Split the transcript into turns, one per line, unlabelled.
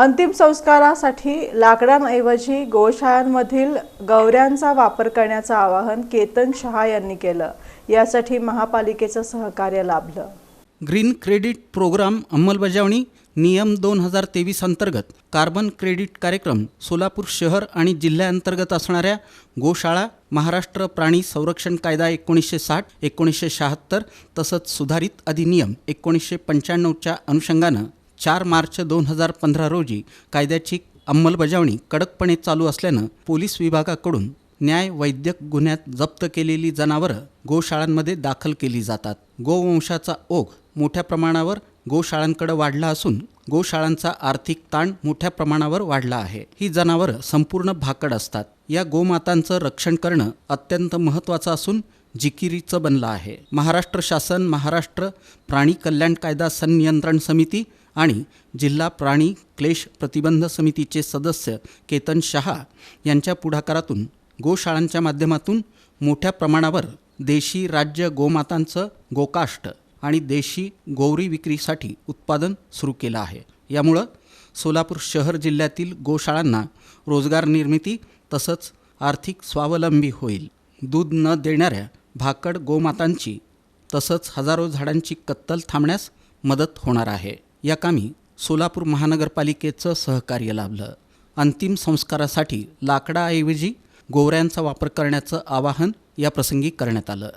अंतिम संस्कारासाठी लाकडांऐवजी गोशाळांमधील गवऱ्यांचा वापर करण्याचं आवाहन केतन शहा यांनी केलं. यासाठी महापालिकेचं सहकार्य लाभलं.
ग्रीन क्रेडिट प्रोग्राम अंमलबजावणी नियम दोन हजार तेवीस अंतर्गत कार्बन क्रेडिट कार्यक्रम सोलापूर शहर आणि जिल्ह्याअंतर्गत असणाऱ्या गोशाळा महाराष्ट्र प्राणी संरक्षण कायदा एकोणीसशे साठ एकोणीसशे शहात्तर तसंच सुधारित अधिनियम एकोणीसशे पंच्याण्णवच्या अनुषंगानं चार मार्च दोन हजार पंधरा रोजी कायद्याची अंमलबजावणी कडकपणे चालू असल्यानं पोलीस विभागाकडून न्याय वैद्यक गुन्ह्यात जप्त केलेली जनावरं गोशाळांमध्ये दाखल केली जातात. गोवंशाचा ओघ मोठ्या प्रमाणावर गोशाळांकडे वाढला असून गोशाळांचा आर्थिक ताण मोठ्या प्रमाणावर वाढला आहे. ही जनावरं संपूर्ण भाकड असतात. या गोमातांचं रक्षण करणं अत्यंत महत्त्वाचं असून जिकिरीचं बनलं आहे. महाराष्ट्र शासन महाराष्ट्र प्राणी कल्याण कायदा संनियंत्रण समिती आणि जिल्हा प्राणी क्लेश प्रतिबंध समितीचे सदस्य केतन शहा यांच्या पुढाकारातून गोशाळांच्या माध्यमातून मोठ्या प्रमाणावर देशी राज्य गोमातांचं गोकाष्ट आणि देशी गौरी विक्रीसाठी उत्पादन सुरू केलं आहे. यामुळं सोलापूर शहर जिल्ह्यातील गोशाळांना रोजगार निर्मिती तसंच आर्थिक स्वावलंबी होईल. दूध न देणाऱ्या भाकड गोमातांची तसंच हजारो झाडांची कत्तल थांबण्यास मदत होणार आहे. या कामी सोलापूर महानगरपालिकेचं सहकार्य लाभलं. अंतिम संस्कारासाठी लाकडाऐवजी गोवऱ्यांचा वापर करण्याचं आवाहन या प्रसंगी करण्यात आलं.